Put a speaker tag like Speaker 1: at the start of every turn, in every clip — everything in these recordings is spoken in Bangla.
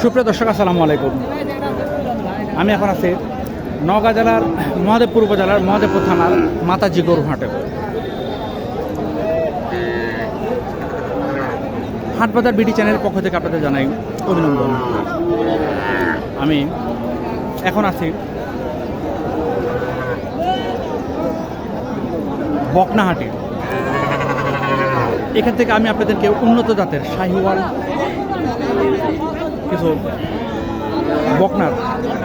Speaker 1: সুপ্রিয় দর্শক, আসসালামু আলাইকুম। আমি এখন আছি নওগাঁ জেলার মহাদেবপুর উপজেলার মহাদেবপুর থানার মাতাজি গরু হাটে হাটবাজার বিডি চ্যানেলের পক্ষ থেকে আপনাদের জানাই অভিনন্দন। আমি এখন আছি বকনাহাটি। এখান থেকে আমি আপনাদেরকে উন্নত জাতের শাহিওয়াল কিছু বকনার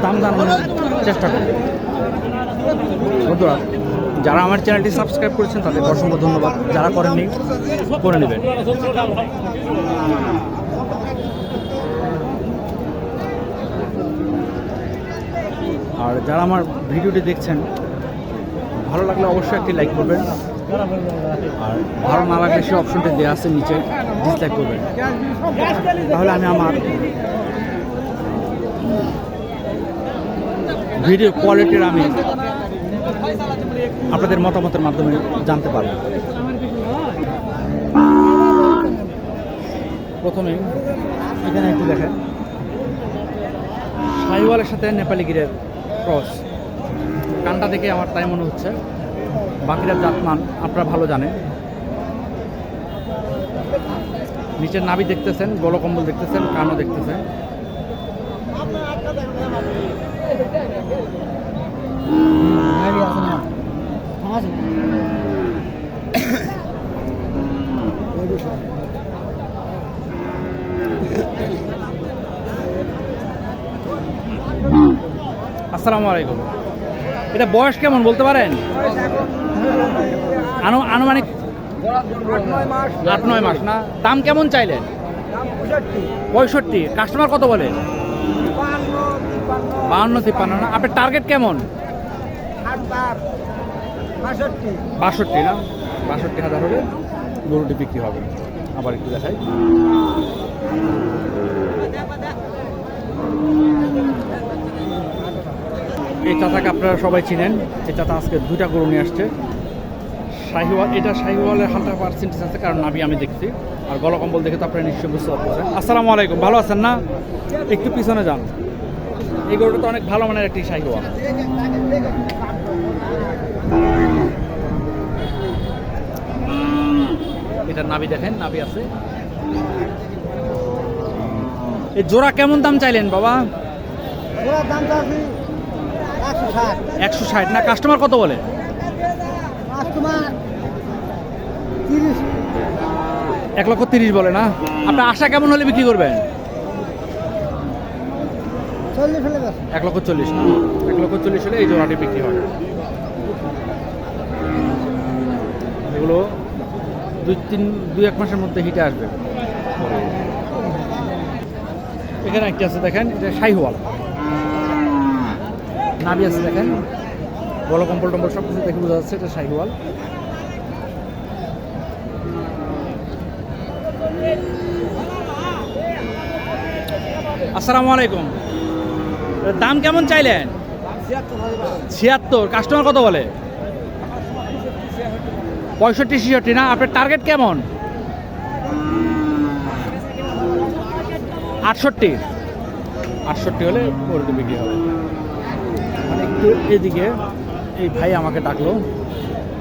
Speaker 1: দাম জানানোর চেষ্টা করব। বন্ধুরা, যারা আমার চ্যানেলটি সাবস্ক্রাইব করেছেন, তাদের অসংখ্য ধন্যবাদ। যারা করেননি, করে নেবেন। আর যারা আমার ভিডিওটি দেখছেন, ভালো লাগলে অবশ্যই একটি লাইক করবেন। আর ভালো না লাগলে অপশনটি দেওয়া আছে নিচে ডিসলাইক করবেন তাহলে আমি আমার ভিডিও কোয়ালিটির আমি আপনাদের মতামতের মাধ্যমে জানতে পারব। প্রথমে এখানে একটু দেখেন। সাইওয়ালের সাথে নেপালি গিরের ক্রস কানটা দেখে আমার তাই মনে হচ্ছে। বাকিরা জাতমান। আপনারা ভালো জানেন। নিচের নাভি দেখতেছেন গলকম্বল দেখতেছেন, কানও দেখতেছেন। আসসালামু আলাইকুম। এটা বয়স কেমন বলতে পারেন? আনুমানিক আট নয় মাস না? দাম কেমন চাইলেন? পঁয়ষট্টি। কাস্টমার কত বলে? বাহান্ন তিপ্পান্ন না? আপনার টার্গেট কেমন? বাষট্টি না? বাষট্টি হাজার হলে গরুটি বিক্রি হবে। আবার একটু দেখাই। এই চাচাকে আপনারা সবাই চিনেন। এই চাচা আজকে দুইটা গরু নিয়ে আসছে। শাহিওয়াল এটা শাহিওয়ালের হালকা পার্সেন্টেজ আছে কারণ নাবি আমি দেখছি। আর গলকম্বল দেখে তো আপনারা নিশ্চয়ই বুঝতে পারছেন আসসালামু আলাইকুম ভালো আছেন না? একটু পিছনে যান। এই গরুটা তো অনেক ভালো মানের একটি শাহিওয়াল। এটা নাবি দেখেন নাবি আছে। এই জোড়া কেমন দাম চাইলেন বাবা?
Speaker 2: দাম একশো ষাট।
Speaker 1: না কাস্টমার কত বলে?
Speaker 2: কাস্টমার
Speaker 1: এক লক্ষ তিরিশ বলে না? আপনার আশা কেমন হলে বিক্রি করবেন? এক লক্ষ চল্লিশ এক লক্ষ চল্লিশ হলে এই জোড়াটি বিক্রি হবে এগুলো দুই তিন দুই এক মাসের মধ্যে হিটে আসবে। এখানে একটি আছে দেখেন এটা শাহিওয়াল নাবি আছে দেখেন। বড় কম্বল টম্বল সব কিছু দেখে বোঝা যাচ্ছে এটা শাহিওয়াল আসসালামু আলাইকুম। দাম কেমন চাইলেন? ছিয়াত্তর। কাস্টমার কত বলে? পঁয়ষট্টি, ছিষট্টি না? আপনার টার্গেট কেমন? আটষট্টি। আটষট্টি হলে গরুটি বিক্রি হবে। মানে একটু এদিকে এই ভাই আমাকে ডাকলো।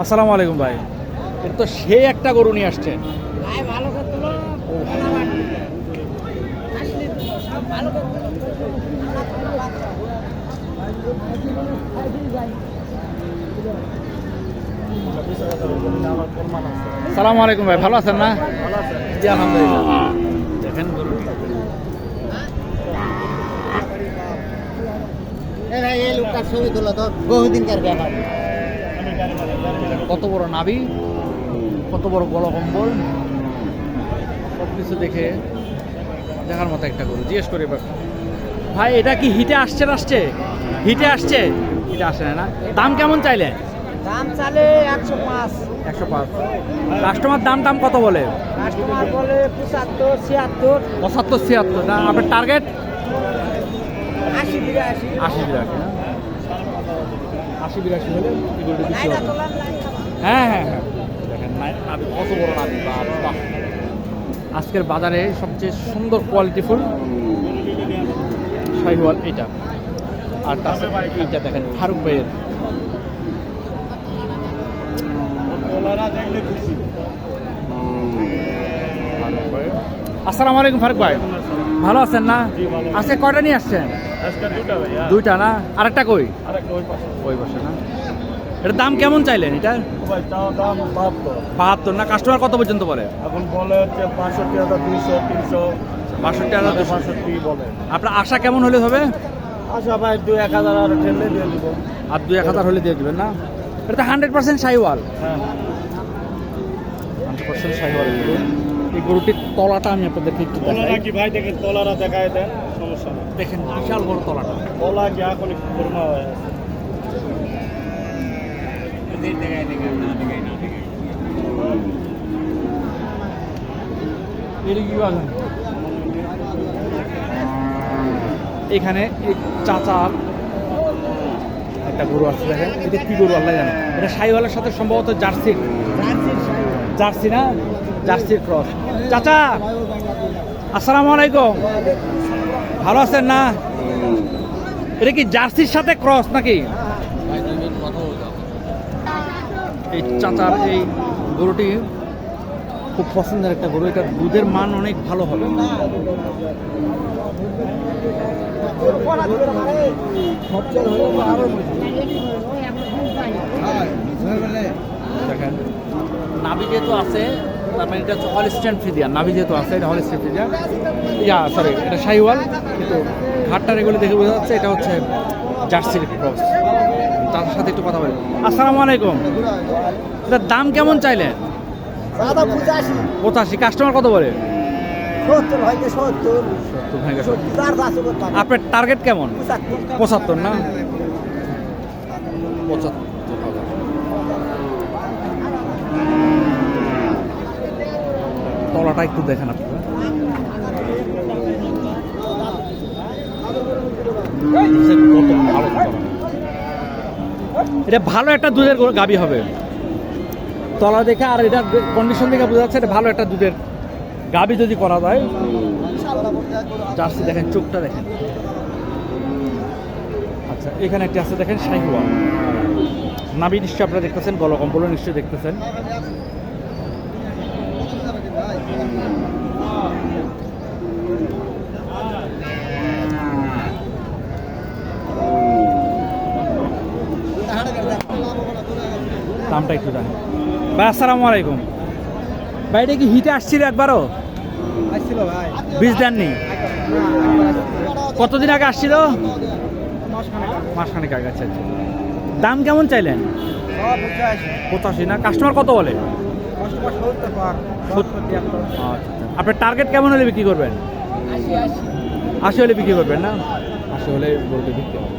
Speaker 1: আসসালামু আলাইকুম ভাই। এটা তো সে একটা গরু নিয়ে আসছে। সালামু আলাইকুম ভাই ভালো আছেন না? জি আলহামদুলিল্লাহ। দেখেন
Speaker 2: এই লোকটার ছবি তোলো তো বহুদিনকার ব্যাপার
Speaker 1: কত বড় নাবি কত বড় গলকম্বল সব কিছু দেখে দেখার মতো একটা গরু। জিজ্ঞেস করি ভাই এটা কি হিটে আসছে আসছে? হিটে আসছে? হিটে আসে না। দাম কেমন চাইলে?
Speaker 2: দাম চালে একশো পাঁচ।
Speaker 1: একশো পাঁচ। কাস্টমার দাম টাম কত বলে?
Speaker 2: কাস্টমার বলে পঁচাত্তর ছিয়াত্তর।
Speaker 1: পঁচাত্তর ছিয়াত্তর। আপনার টার্গেট
Speaker 2: আশি বিরাশি।
Speaker 1: আশি বিরাশি আশি বিরাশি হলে। হ্যাঁ হ্যাঁ হ্যাঁ। দেখেন কত বড় নাবি আজকের বাজারে সবচেয়ে সুন্দর কোয়ালিটিফুল শাহিওয়াল এটা আর তার এইটা দেখেন ফারুক ভাইয়ের। আসসালামু আলাইকুম ফারুক ভাই। ভালো আছেন না? আজকে কয়টা নিয়ে আসছেন? দুইটা না? আরেকটা কই? ওই বসে না? এটার দাম কেমন চাইলেন এটা? বাহাত্তর। না? কাস্টমার কত পর্যন্ত বলে?
Speaker 3: এখন বলে হচ্ছে পাঁচষট্টি হাজার দুইশো তিনশো।
Speaker 1: বাষট্টি হাজার।
Speaker 3: পাঁচষট্টি বলে।
Speaker 1: আপনার আশা কেমন হলে হবে?
Speaker 3: আচ্ছা ভাই দু এক হাজার আর ঠেলে দিয়ে দিব।
Speaker 1: আর এক হাজার হলে দিয়ে দেবেন না? এটা তো হান্ড্রেড পার্সেন্ট শাহিওয়াল
Speaker 3: হ্যাঁ।
Speaker 1: হান্ড্রেড পার্সেন্ট শাহিওয়াল এই গরুটির তলাটা আমি আপনাদেরকে একটু
Speaker 3: তলারা কি ভাই? দেখেন তলারা দেখায় দেন সমস্যা নেই।
Speaker 1: দেখেন বিশাল বড় তলাটা।
Speaker 3: তলা কি এখন একটু কুরমা হয়ে আছে?
Speaker 1: এটা কি বলেন এখানে চাচার একটা গরু আছে দেখেন। এটা কি গরু আল্লাহ জানে। এটা শাহিওয়ালের সাথে সম্ভবত জার্সি। জার্সি না? জার্সির ক্রস। চাচা, আসসালামু আলাইকুম। ভালো আছেন না? এটা কি জার্সির সাথে ক্রস নাকি? এই চাচার এই গরুটি খুব পছন্দের একটা গরু। এটা দুধের মান অনেক ভালো হবে। নাভি যেহেতু আছে তার মানে এটা হচ্ছে হলস্টেন ফ্রিজিয়ান নাভি যেহেতু আছে এটা হলস্টেন ফ্রিজিয়ান ইয়া সরি এটা শাহিওয়াল কিন্তু ঘাটটার এগুলো দেখে বোঝা যাচ্ছে এটা হচ্ছে জার্সির ক্রস তার সাথে একটু কথা বলি। আসসালামু আলাইকুম। এটার দাম কেমন চাইলেন?
Speaker 2: পঁচাশি।
Speaker 1: কাস্টমার কত বলে?
Speaker 2: সত্তর সত্তর।
Speaker 1: সত্তর আপনার টার্গেট কেমন?
Speaker 2: পঁচাত্তর।
Speaker 1: না? পঁচাত্তর তলাটা একটু দেখেন আপনারা। এটা ভালো একটা দুধের গাভী হবে। তলা দেখে আর এটা কন্ডিশন দেখে বোঝা যাচ্ছে এটা ভালো একটা দুধের গাভী যদি করা যায় জার্সি দেখেন চোখটা দেখেন। আচ্ছা এখানে একটি আছে দেখেন শাহিওয়াল। নাবি নিশ্চয় আপনারা দেখতেছেন গলকম্বল নিশ্চয়ই দেখতেছেন। দামটা একটু জানেন। ভাই আসসালামু আলাইকুম। ভাই এটা কি হিটে আসছিল একবারও? বীজ দেননি? কতদিন আগে আসছিল? মাসখানেক আগে। আচ্ছা আচ্ছা। দাম কেমন চাইলেন?
Speaker 2: পঁচাশি।
Speaker 1: না? কাস্টমার কত বলে। আচ্ছা, আচ্ছা। আপনার টার্গেট কেমন হলে বিক্রি করবেন?
Speaker 2: আশি
Speaker 1: হলে বিক্রি করবেন না? আশি হলে গরুকে বিক্রি হবে।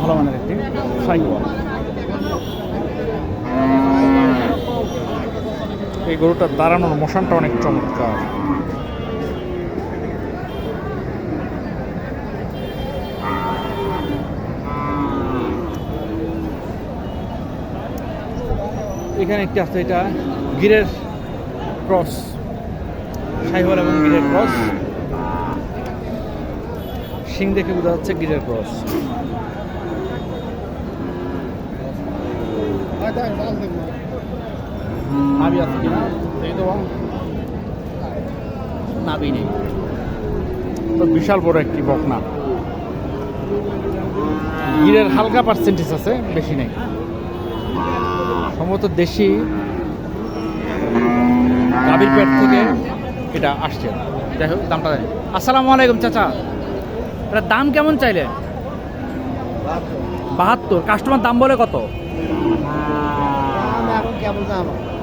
Speaker 1: ভালো মানের একটি সাইকেল এই গরুটার দাঁড়ানোর মোশনটা অনেক চমৎকার। এখানে একটি আছে, এটা গিরের ক্রস সাইহল এবং গিরের ক্রস। শিং দেখে বোঝা যাচ্ছে গিরের ক্রস। তো নাবি নেই। তো বিশাল বড় একটি বকনা। গিরের হালকা পার্সেন্টেজ আছে, বেশি নেই। সম্ভবত দেশি গাভীর পেট থেকে এটা আসছে। যাই হোক দামটা জানি। আসসালামু আলাইকুম চাচা। এটা দাম কেমন চাইলে? বাহাত্তর। কাস্টমার দাম বলে কত?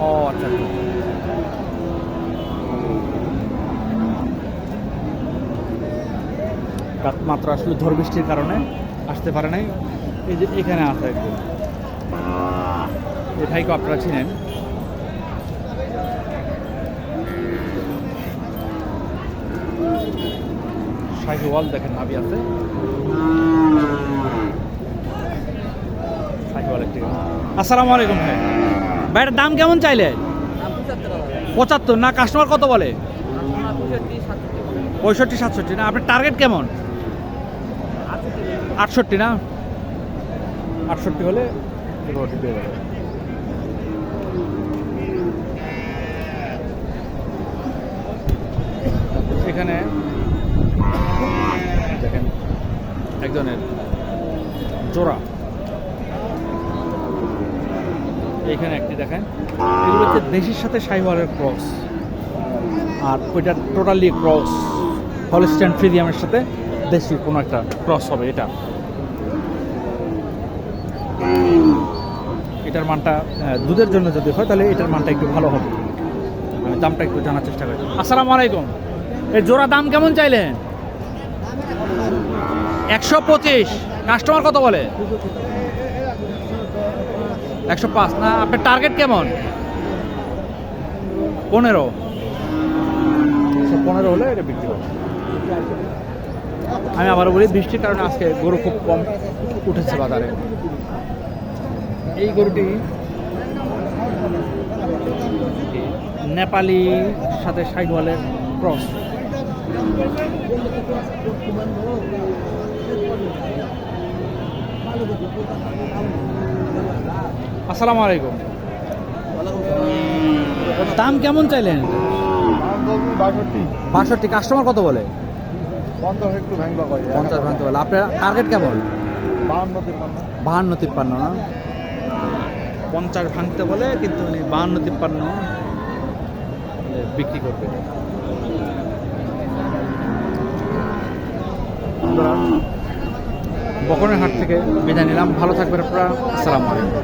Speaker 1: ও আচ্ছা আচ্ছা। মাত্র আসলে ঝড় বৃষ্টির কারণে আসতে পারে নাই। এই যে এখানে আছে একদম এই আপনারা চিনেন। শাহি ওয়াল দেখেন নাবি আছে। একটি আসসালামু আলাইকুম ভাই। ভাইয়ের দাম কেমন চাইলে? পঁচাত্তর। না কাস্টমার কত বলে? পঁয়ষট্টি, সাতষট্টি। না, আপনার টার্গেট কেমন? আটষট্টি না? আটষট্টি হলে এখানে দেখেন একজনের জোড়া। এইখানে একটি দেখেন, এগুলো হচ্ছে দেশির সাথে সাইওয়ালের ক্রস। আর ওইটা টোটালি ক্রস হলস্ট্যান্ড ফ্রিজিয়ামের সাথে দেশি কোনো একটা ক্রস হবে এটা। এটার মানটা দুধের জন্য যদি হয়, তাহলে এটার মানটা একটু ভালো হবে। আমি দামটা একটু জানার চেষ্টা করি। আসসালামু আলাইকুম। এই জোড়া দাম কেমন চাইলেন? একশো পঁচিশ। কাস্টমার কত বলে? একশো পাঁচ। না আপনার টার্গেট কেমন? পনেরো। পনেরো হলে এটা বিক্রি হবে। আমি আবার বলি বৃষ্টির কারণে আজকে গরু খুব কম উঠেছে বাজারে। এই গরুটি নেপালি সাথে সাইডওয়ালের ক্রস আসসালামু আলাইকুম। দাম কেমন চাইলেন? বাষট্টি। কাস্টমার কত বলে?
Speaker 3: পঞ্চাশ একটু ভাঙবা করে।
Speaker 1: পঞ্চাশ ভাঙতে বলে আপনার টার্গেট কেমন?
Speaker 3: বাহান্ন তিপ্পান্ন।
Speaker 1: বাহান্ন তিপ্পান্ন না? পঞ্চাশ ভাঙতে বলে কিন্তু উনি বাহান্ন তিপ্পান্ন বিক্রি করবে। বকনের হাট থেকে বিদায় নিলাম। ভালো থাকবেন আপনারা। আসসালামু আলাইকুম।